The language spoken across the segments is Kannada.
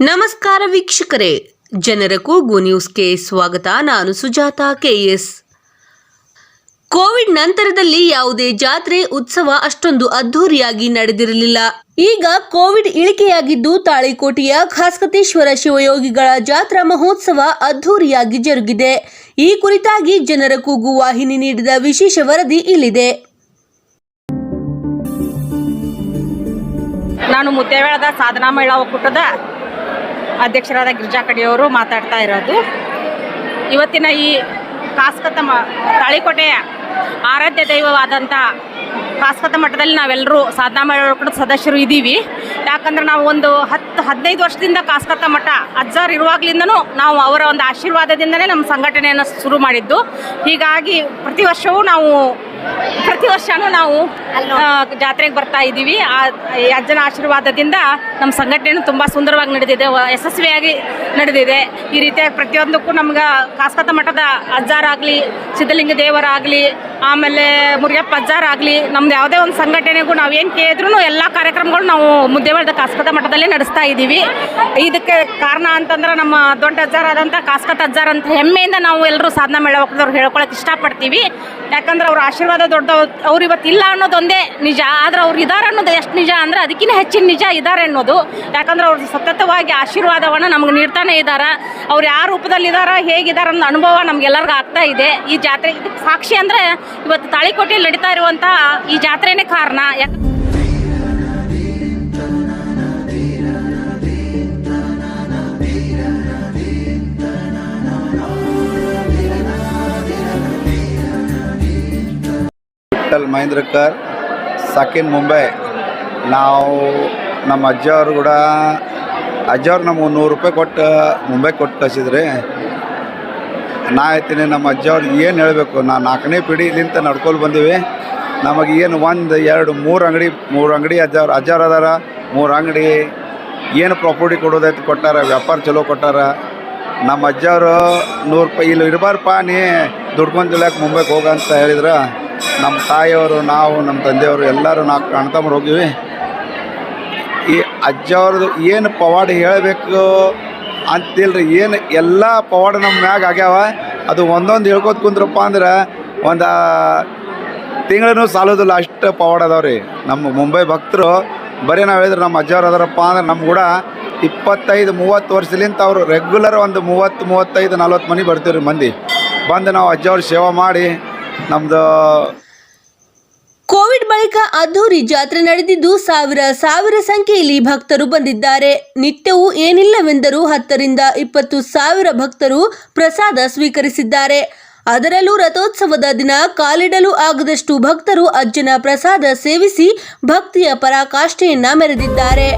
ನಮಸ್ಕಾರ ವೀಕ್ಷಕರೇ. ಜನರ ಕೂಗು ನ್ಯೂಸ್ಗೆ ಸ್ವಾಗತ. ನಾನು ಸುಜಾತ ಕೆಎಸ್ ಕೋವಿಡ್ ನಂತರದಲ್ಲಿ ಯಾವುದೇ ಜಾತ್ರೆ, ಉತ್ಸವ ಅಷ್ಟೊಂದು ಅದ್ಧೂರಿಯಾಗಿ ನಡೆದಿರಲಿಲ್ಲ. ಈಗ ಕೋವಿಡ್ ಇಳಿಕೆಯಾಗಿದ್ದು ತಾಳಿಕೋಟೆಯ ಖಾಸ್ಕತೇಶ್ವರ ಶಿವಯೋಗಿಗಳ ಜಾತ್ರಾ ಮಹೋತ್ಸವ ಅದ್ಧೂರಿಯಾಗಿ ಜರುಗಿದೆ. ಈ ಕುರಿತಾಗಿ ಜನರ ಕೂಗು ವಾಹಿನಿ ನೀಡಿದ ವಿಶೇಷ ವರದಿ ಇಲ್ಲಿದೆ. ನಾನು ಮುದ್ದೇವೇಳದ ಸಾಧನಾ ಮಹಿಳಾ ಒಕ್ಕೂಟದ ಅಧ್ಯಕ್ಷರಾದ ಗಿರಿಜಾ ಕಡಿಯವರು ಮಾತಾಡ್ತಾ ಇರೋದು. ಇವತ್ತಿನ ಈ ಕಾಸ್ಕತ ಮ, ತಾಳಿಕೋಟೆಯ ಆರಾಧ್ಯ ದೈವವಾದಂಥ ಕಾಸ್ಕತ ಮಠದಲ್ಲಿ ನಾವೆಲ್ಲರೂ ಸಾಧನಾ ಮಾಡ ಸದಸ್ಯರು ಇದ್ದೀವಿ ಯಾಕಂದ್ರೆ ನಾವು ಒಂದು ಹತ್ತು ಹದಿನೈದು ವರ್ಷದಿಂದ ಕಾಸ್ಕತ ಮಠ ಅಜ್ಜಾರ್ ಇರುವಾಗಲಿಂದನೂ ನಾವು ಅವರ ಒಂದು ಆಶೀರ್ವಾದದಿಂದಲೇ ನಮ್ಮ ಸಂಘಟನೆಯನ್ನು ಶುರು ಮಾಡಿದ್ದು. ಹೀಗಾಗಿ ಪ್ರತಿ ವರ್ಷವೂ ನಾವು ಪ್ರತಿ ವರ್ಷನೂ ನಾವು ಜಾತ್ರೆಗೆ ಬರ್ತಾ ಇದ್ದೀವಿ ಆ ಅಜ್ಜನ ಆಶೀರ್ವಾದದಿಂದ ನಮ್ಮ ಸಂಘಟನೆ ತುಂಬ ಸುಂದರವಾಗಿ ನಡೆದಿದೆ. ಯಶಸ್ವಿಯಾಗಿ ನಡೆದಿದೆ. ಈ ರೀತಿಯಾಗಿ ಪ್ರತಿಯೊಂದಕ್ಕೂ ನಮ್ಗೆ ಕಾಸ್ಕತ ಮಠದ ಅಜ್ಜಾರಾಗಲಿ ಸಿದ್ಧಲಿಂಗ ದೇವರಾಗಲಿ ಆಮೇಲೆ ಮುರಿಯಪ್ಪ ಅಜ್ಜಾರಾಗಲಿ ನಮ್ದು ಯಾವುದೇ ಒಂದು ಸಂಘಟನೆಗೂ ನಾವು ಏನು ಕೇಳಿದ್ರು ಎಲ್ಲ ಕಾರ್ಯಕ್ರಮಗಳು ನಾವು ಮುದ್ದೇವಾಳದ ಕಾಸ್ಕತ ಮಠದಲ್ಲೇ ನಡೆಸ್ತಾ ಇದ್ದೀವಿ ಇದಕ್ಕೆ ಕಾರಣ ಅಂತಂದ್ರೆ ನಮ್ಮ ದೊಡ್ಡ ಅಜ್ಜಾರಾದಂಥ ಕಾಸ್ಕತ ಅಜ್ಜಾರ್ ಅಂತ ಹೆಮ್ಮೆಯಿಂದ ನಾವು ಎಲ್ಲರೂ ಸಾಧನಾ ಮೇಳ ಒಕ್ಕದವ್ರು ಹೇಳ್ಕೊಳಕ್ಕೆ ಇಷ್ಟಪಡ್ತೀವಿ. ಯಾಕಂದ್ರೆ ಅವ್ರ ಆಶೀರ್ವಾದ ದೊಡ್ಡ ಅವ್ರು ಇವತ್ತು ಇಲ್ಲ ಅನ್ನೋದೊಂದೇ ನಿಜ. ಆದ್ರೆ ಅವ್ರು ಇದಾರೆ ಅನ್ನೋದು ಎಷ್ಟು ನಿಜ ಅಂದ್ರೆ ಅದಕ್ಕಿಂತ ಹೆಚ್ಚಿನ ನಿಜ ಇದ್ದಾರೆ ಅನ್ನೋದು. ಯಾಕಂದ್ರೆ ಅವ್ರು ಸತತವಾಗಿ ಆಶೀರ್ವಾದವನ್ನು ನಮ್ಗೆ ನೀಡ್ತಾನೆ ಇದ್ದಾರೆ ಅವ್ರು ಯಾವ ರೂಪದಲ್ಲಿ ಇದಾರ ಹೇಗಿದ್ದಾರೆ ಅನ್ನೋ ಅನುಭವ ನಮ್ಗೆಲ್ಲರಿಗೂ ಆಗ್ತಾ ಇದೆ. ಈ ಜಾತ್ರೆ ಸಾಕ್ಷಿ ಅಂದರೆ ಇವತ್ತು ತಾಳಿಕೋಟೆಯಲ್ಲಿ ನಡೀತಾ ಇರುವಂಥ ಈ ಜಾತ್ರೆನೇ ಕಾರಣ. ಯಾಕೆ ಮಹೇಂದ್ರ ಮಹೇಂದ್ರಕರ್ ಸಾಕಿನ್ ಮುಂಬೈ ನಾವು ನಮ್ಮ ಅಜ್ಜವ್ರು ಕೂಡ ಅಜ್ಜವ್ರು ನಮ್ಗೆ ನೂರು ರೂಪಾಯಿ ಕೊಟ್ಟು ಮುಂಬೈ ಕೊಟ್ಟು ಕಳಿಸಿದ್ರಿ. ನಾ ಹೇಳ್ತೀನಿ, ನಮ್ಮ ಅಜ್ಜವ್ರಿಗೆ ಏನು ಹೇಳಬೇಕು? ನಾ ನಾಲ್ಕನೇ ಪೀಳಿಲಿಂತ ನಡ್ಕೊಂಡು ಬಂದೀವಿ. ನಮಗೆ ಏನು ಒಂದು, ಎರಡು, ಮೂರು ಅಂಗಡಿ ಮೂರು ಅಂಗಡಿ ಅಜ್ಜವ್ರು ಅಜ್ಜವ್ರು ಅದಾರ. ಮೂರು ಅಂಗಡಿ ಏನು ಪ್ರಾಪರ್ಟಿ ಕೊಡೋದೈತಿ ಕೊಟ್ಟಾರ, ವ್ಯಾಪಾರ ಚಲೋ ಕೊಟ್ಟಾರ. ನಮ್ಮ ಅಜ್ಜವರು ನೂರು ರೂಪಾಯಿ, ಇಲ್ಲಿ ಇರಬಾರ್ಪ, ನೀ ದುಡ್ಕೊಂತಿಲ್ಲಕ್ಕೆ ಮುಂಬೈಗೆ ಹೋಗ ಅಂತ ಹೇಳಿದ್ರೆ. ನಮ್ಮ ತಾಯಿಯವರು, ನಾವು, ನಮ್ಮ ತಂದೆಯವರು ಎಲ್ಲರೂ ನಾವು ಅಣ್ತಮ್ಮರು ಹೋಗಿವಿ. ಈ ಅಜ್ಜವ್ರದ್ದು ಏನು ಪವಾಡ ಹೇಳಬೇಕು? ಅಂತಿಲ್ರಿ, ಏನು ಎಲ್ಲ ಪವಾಡ ನಮ್ಮ ಮ್ಯಾಗ ಆಗ್ಯಾವ, ಅದು ಒಂದೊಂದು ಹೇಳ್ಕೊತ ಕುಂದ್ರಪ್ಪ ಅಂದ್ರೆ ಒಂದು ತಿಂಗಳೂ ಸಾಲೋದಿಲ್ಲ, ಅಷ್ಟು ಪವಾಡ ಅದಾವ್ರಿ. ನಮ್ಮ ಮುಂಬೈ ಭಕ್ತರು, ಬರೀ ನಾವು ಹೇಳಿದ್ರೆ ನಮ್ಮ ಅಜ್ಜವ್ರು ಅದಾರಪ್ಪ ಅಂದ್ರೆ ನಮ್ಮ ಕೂಡ ಇಪ್ಪತ್ತೈದು, ಮೂವತ್ತು ವರ್ಷಲಿಂತ ಅವರು ರೆಗ್ಯುಲರ್ ಒಂದು ಮೂವತ್ತು, ಮೂವತ್ತೈದು, ನಲ್ವತ್ತು ಮನೆ ಬರ್ತೀವಿ ರೀ ಮಂದಿ. ಬಂದು ನಾವು ಅಜ್ಜವ್ರ ಸೇವೆ ಮಾಡಿ ನಮ್ಮದು ಕೋವಿಡ್ ಬಳಿಕ ಅದ್ದೂರಿ ಜಾತ್ರೆ ನಡೆದಿದ್ದು ಸಾವಿರ ಸಾವಿರ ಸಂಖ್ಯೆಯಲ್ಲಿ ಭಕ್ತರು ಬಂದಿದ್ದಾರೆ. ನಿತ್ಯವೂ ಏನಿಲ್ಲವೆಂದರೂ ಹತ್ತರಿಂದ ಇಪ್ಪತ್ತು ಸಾವಿರ ಭಕ್ತರು ಪ್ರಸಾದ ಸ್ವೀಕರಿಸಿದ್ದಾರೆ. ಅದರಲ್ಲೂ ರಥೋತ್ಸವದ ದಿನ ಕಾಲಿಡಲು ಆಗದಷ್ಟು ಭಕ್ತರು ಅಜ್ಜನ ಪ್ರಸಾದ ಸೇವಿಸಿ ಭಕ್ತಿಯ ಪರಾಕಾಷ್ಠೆಯನ್ನ ಮೆರೆದಿದ್ದಾರೆ.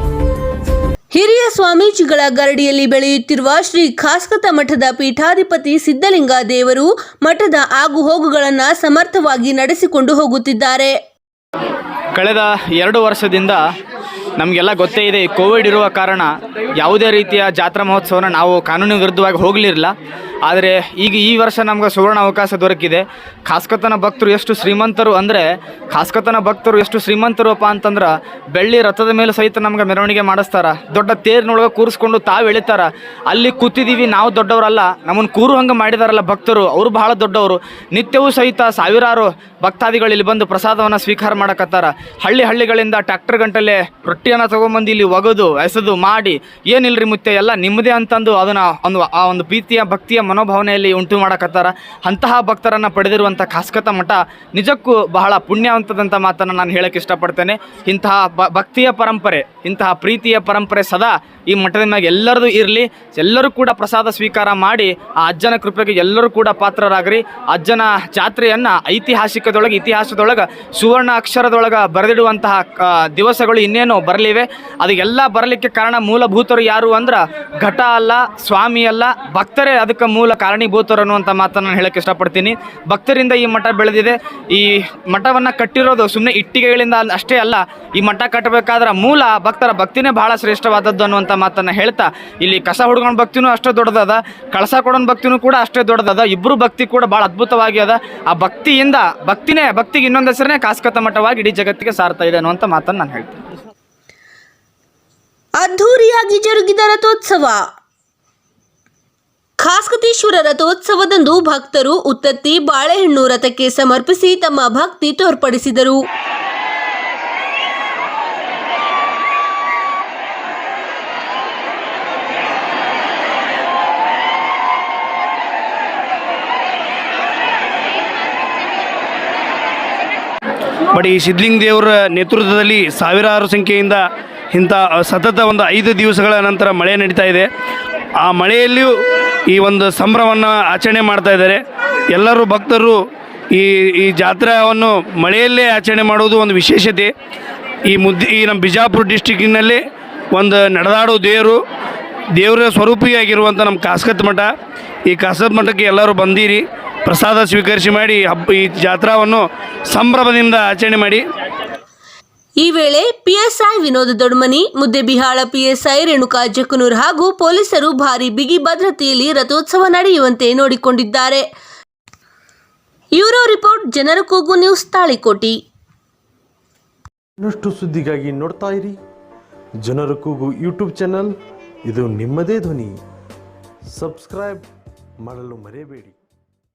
ಹಿರಿಯ ಸ್ವಾಮೀಜಿಗಳ ಗರಡಿಯಲ್ಲಿ ಬೆಳೆಯುತ್ತಿರುವ ಶ್ರೀ ಖಾಸ್ಕತ ಮಠದ ಪೀಠಾಧಿಪತಿ ಸಿದ್ಧಲಿಂಗ ದೇವರು ಮಠದ ಆಗುಹೋಗುಗಳನ್ನು ಸಮರ್ಥವಾಗಿ ನಡೆಸಿಕೊಂಡು ಹೋಗುತ್ತಿದ್ದಾರೆ. ಕಳೆದ ಎರಡು ವರ್ಷದಿಂದ ನಮಗೆಲ್ಲ ಗೊತ್ತೇ ಇದೆ ಕೋವಿಡ್ ಇರುವ ಕಾರಣ ಯಾವುದೇ ರೀತಿಯ ಜಾತ್ರಾ ಮಹೋತ್ಸವನ ನಾವು ಕಾನೂನು ವಿರುದ್ಧವಾಗಿ ಹೋಗಲಿರಲಿಲ್ಲ. ಆದರೆ ಈಗ ಈ ವರ್ಷ ನಮ್ಗೆ ಸುವರ್ಣ ಅವಕಾಶ ದೊರಕಿದೆ. ಖಾಸ್ಕತನ ಭಕ್ತರು ಎಷ್ಟು ಶ್ರೀಮಂತರು ಅಂದರೆ ಖಾಸ್ಕತನ ಭಕ್ತರು ಎಷ್ಟು ಶ್ರೀಮಂತರಪ್ಪ ಅಂತಂದ್ರೆ, ಬೆಳ್ಳಿ ರಥದ ಮೇಲೆ ಸಹಿತ ನಮ್ಗೆ ಮೆರವಣಿಗೆ ಮಾಡಿಸ್ತಾರೆ. ದೊಡ್ಡ ತೇರಿನೊಳಗೆ ಕೂರಿಸ್ಕೊಂಡು ತಾವು ಎಳಿತಾರ. ಅಲ್ಲಿ ಕೂತಿದ್ದೀವಿ ನಾವು ದೊಡ್ಡವರಲ್ಲ ನಮ್ಮನ್ನು ಕೂರು ಹಂಗೆ ಮಾಡಿದಾರಲ್ಲ ಭಕ್ತರು, ಅವರು ಬಹಳ ದೊಡ್ಡವರು. ನಿತ್ಯವೂ ಸಹಿತ ಸಾವಿರಾರು ಭಕ್ತಾದಿಗಳು ಇಲ್ಲಿ ಬಂದು ಪ್ರಸಾದವನ್ನು ಸ್ವೀಕಾರ ಮಾಡಕತ್ತಾರ. ಹಳ್ಳಿ ಹಳ್ಳಿಗಳಿಂದ ಟ್ರ್ಯಾಕ್ಟರ್ ಗಂಟಲೆ ರೊಟ್ಟಿಯನ್ನು ತೊಗೊಂಬಂದು ಇಲ್ಲಿ ಒಗದು, ಎಸೆದು ಮಾಡಿ, ಏನಿಲ್ರಿ ಮುತ್ತೆ ಎಲ್ಲ ನಿಮ್ಮದೇ ಅಂತಂದು ಅದನ್ನು ಒಂದು, ಆ ಒಂದು ಪ್ರೀತಿಯ, ಭಕ್ತಿಯ ಮನೋಭಾವನೆಯಲ್ಲಿ ಉಂಟು ಮಾಡಕತ್ತಾರ. ಅಂತಹ ಭಕ್ತರನ್ನು ಪಡೆದಿರುವಂಥ ಖಾಸ್ಕತ ಮಠ ನಿಜಕ್ಕೂ ಬಹಳ ಪುಣ್ಯವಂತದಂಥ ಮಾತನ್ನು ನಾನು ಹೇಳಕ್ಕೆ ಇಷ್ಟಪಡ್ತೇನೆ. ಇಂತಹ ಭಕ್ತಿಯ ಪರಂಪರೆ, ಇಂತಹ ಪ್ರೀತಿಯ ಪರಂಪರೆ ಸದಾ ಈ ಮಠದ ಮ್ಯಾಗೆ ಎಲ್ಲರದು ಇರಲಿ. ಎಲ್ಲರೂ ಕೂಡ ಪ್ರಸಾದ ಸ್ವೀಕಾರ ಮಾಡಿ, ಆ ಅಜ್ಜನ ಕೃಪೆಗೆ ಎಲ್ಲರೂ ಕೂಡ ಪಾತ್ರರಾಗ್ರಿ. ಅಜ್ಜನ ಜಾತ್ರೆಯನ್ನ ಐತಿಹಾಸಿಕದೊಳಗೆ, ಇತಿಹಾಸದೊಳಗೆ ಸುವರ್ಣ ಅಕ್ಷರದೊಳಗೆ ಬರೆದಿಡುವಂತಹ ದಿವಸಗಳು ಇನ್ನೇನು ಬರಲಿವೆ. ಅದಕ್ಕೆಲ್ಲ ಬರಲಿಕ್ಕೆ ಕಾರಣ ಮೂಲಭೂತರು ಯಾರು ಅಂದ್ರೆ ಘಟ ಅಲ್ಲ, ಸ್ವಾಮಿ ಅಲ್ಲ, ಭಕ್ತರೇ ಅದಕ್ಕೆ ಮೂಲ ಕಾರಣೀಭೂತರು ಅನ್ನುವಂಥ ಮಾತನ್ನು ನಾನು ಹೇಳಕ್ಕೆ ಇಷ್ಟಪಡ್ತೀನಿ. ಭಕ್ತರಿಂದ ಈ ಮಠ ಬೆಳೆದಿದೆ. ಈ ಮಠವನ್ನು ಕಟ್ಟಿರೋದು ಸುಮ್ಮನೆ ಇಟ್ಟಿಗೆಗಳಿಂದ ಅಷ್ಟೇ ಅಲ್ಲ, ಈ ಮಠ ಕಟ್ಟಬೇಕಾದ್ರೆ ಮೂಲ ಭಕ್ತರ ಭಕ್ತಿನೇ ಬಹಳ ಶ್ರೇಷ್ಠವಾದದ್ದು ಅನ್ನುವಂಥ ಮಾತನ್ನು ಹೇಳ್ತಾ, ಇಲ್ಲಿ ಕಸ ಹುಡ್ಕೊಂಡು ಭಕ್ತಿನೂ ಅಷ್ಟೇ ದೊಡ್ಡದದ, ಕಳಸ ಕೊಡೋನ್ ಭಕ್ತಿನೂ ಕೂಡ ಅಷ್ಟೇ ದೊಡ್ಡದದ ಇಬ್ಬರು ಭಕ್ತಿ ಕೂಡ ಭಾಳ ಅದ್ಭುತವಾಗಿ ಅದ. ಆ ಭಕ್ತಿಯಿಂದ ಭಕ್ತಿನೇ, ಭಕ್ತಿಗೆ ಇನ್ನೊಂದು ಹೆಸರೇ ಕಾಸ್ಕತ ಮಠವಾಗಿ ಇಡೀ ಜಗತ್ತಿಗೆ ಸಾರ್ತಾ ಇದೆ ಅನ್ನುವಂಥ ಮಾತನ್ನು ನಾನು ಹೇಳ್ತೀನಿ. ಅದ್ಧೂರಿಯಾಗಿ ಜರುಗಿದ ರಥೋತ್ಸವ. ಖಾಸ್ಕತೇಶ್ವರ ರಥೋತ್ಸವದಂದು ಭಕ್ತರು ಉತ್ತತ್ತಿ ಬಾಳೆಹಣ್ಣು ರಥಕ್ಕೆ ಸಮರ್ಪಿಸಿ ತಮ್ಮ ಭಕ್ತಿ ತೋರ್ಪಡಿಸಿದರು. ಬಟ್ ಈ ಸಿದ್ಧಲಿಂಗ ದೇವರ ನೇತೃತ್ವದಲ್ಲಿ ಸಾವಿರಾರು ಸಂಖ್ಯೆಯಿಂದ ಇಂಥ ಸತತ ಒಂದು ಐದು ದಿವಸಗಳ ನಂತರ ಮಳೆ ನಡೀತಾ ಇದೆ. ಆ ಮಳೆಯಲ್ಲಿಯೂ ಈ ಒಂದು ಸಂಭ್ರಮವನ್ನು ಆಚರಣೆ ಮಾಡ್ತಾ ಇದ್ದಾರೆ. ಎಲ್ಲರೂ ಭಕ್ತರು ಈ ಈ ಜಾತ್ರೆಯನ್ನು ಮಳೆಯಲ್ಲೇ ಆಚರಣೆ ಮಾಡೋದು ಒಂದು ವಿಶೇಷತೆ. ಈ ಮುದ್ದೆ ಈ ನಮ್ಮ ಬಿಜಾಪುರ ಡಿಸ್ಟಿಕ್ಕಿನಲ್ಲಿ ಒಂದು ನಡೆದಾಡೋ ದೇವರು, ದೇವರ ಸ್ವರೂಪಿಯಾಗಿರುವಂಥ ನಮ್ಮ ಕಾಸ್ಕತ್ ಮಠ. ಈ ಕಾಸ್ಕತ್ ಮಠಕ್ಕೆ ಎಲ್ಲರೂ ಬಂದಿರಿ, ಪ್ರಸಾದ ಸ್ವೀಕರಿಸಿ ಮಾಡಿ, ಹಬ್ಬ, ಈ ಜಾತ್ರಾವನ್ನು ಸಂಭ್ರಮದಿಂದ ಆಚರಣೆ ಮಾಡಿ. ಈ ವೇಳೆ ಪಿಎಸ್ಐ ವಿನೋದ ದೊಡ್ಮನಿ ಮುದ್ದೆಬಿಹಾಳ ಪಿಎಸ್ಐ ರೇಣುಕಾ ಜಕನೂರ್ ಹಾಗೂ ಪೊಲೀಸರು ಭಾರಿ ಬಿಗಿ ಭದ್ರತೆಯಲ್ಲಿ ರಥೋತ್ಸವ ನಡೆಯುವಂತೆ ನೋಡಿಕೊಂಡಿದ್ದಾರೆ. ಯೂರೋ ರಿಪೋರ್ಟ್, ಜನರ ಕೂಗು ನ್ಯೂಸ್ ತಾಳಿಕೋಟಿ. ಇನ್ನಷ್ಟು ಸುದ್ದಿಗಾಗಿ ನೋಡ್ತಾ ಇರಿ. ಜನರ ಕೂಗು ಯೂಟ್ಯೂಬ್ ಚಾನಲ್, ಇದು ನಿಮ್ಮದೇ ಧ್ವನಿ. ಸಬ್ಸ್ಕ್ರೈಬ್ ಮಾಡಲು ಮರೆಯಬೇಡಿ.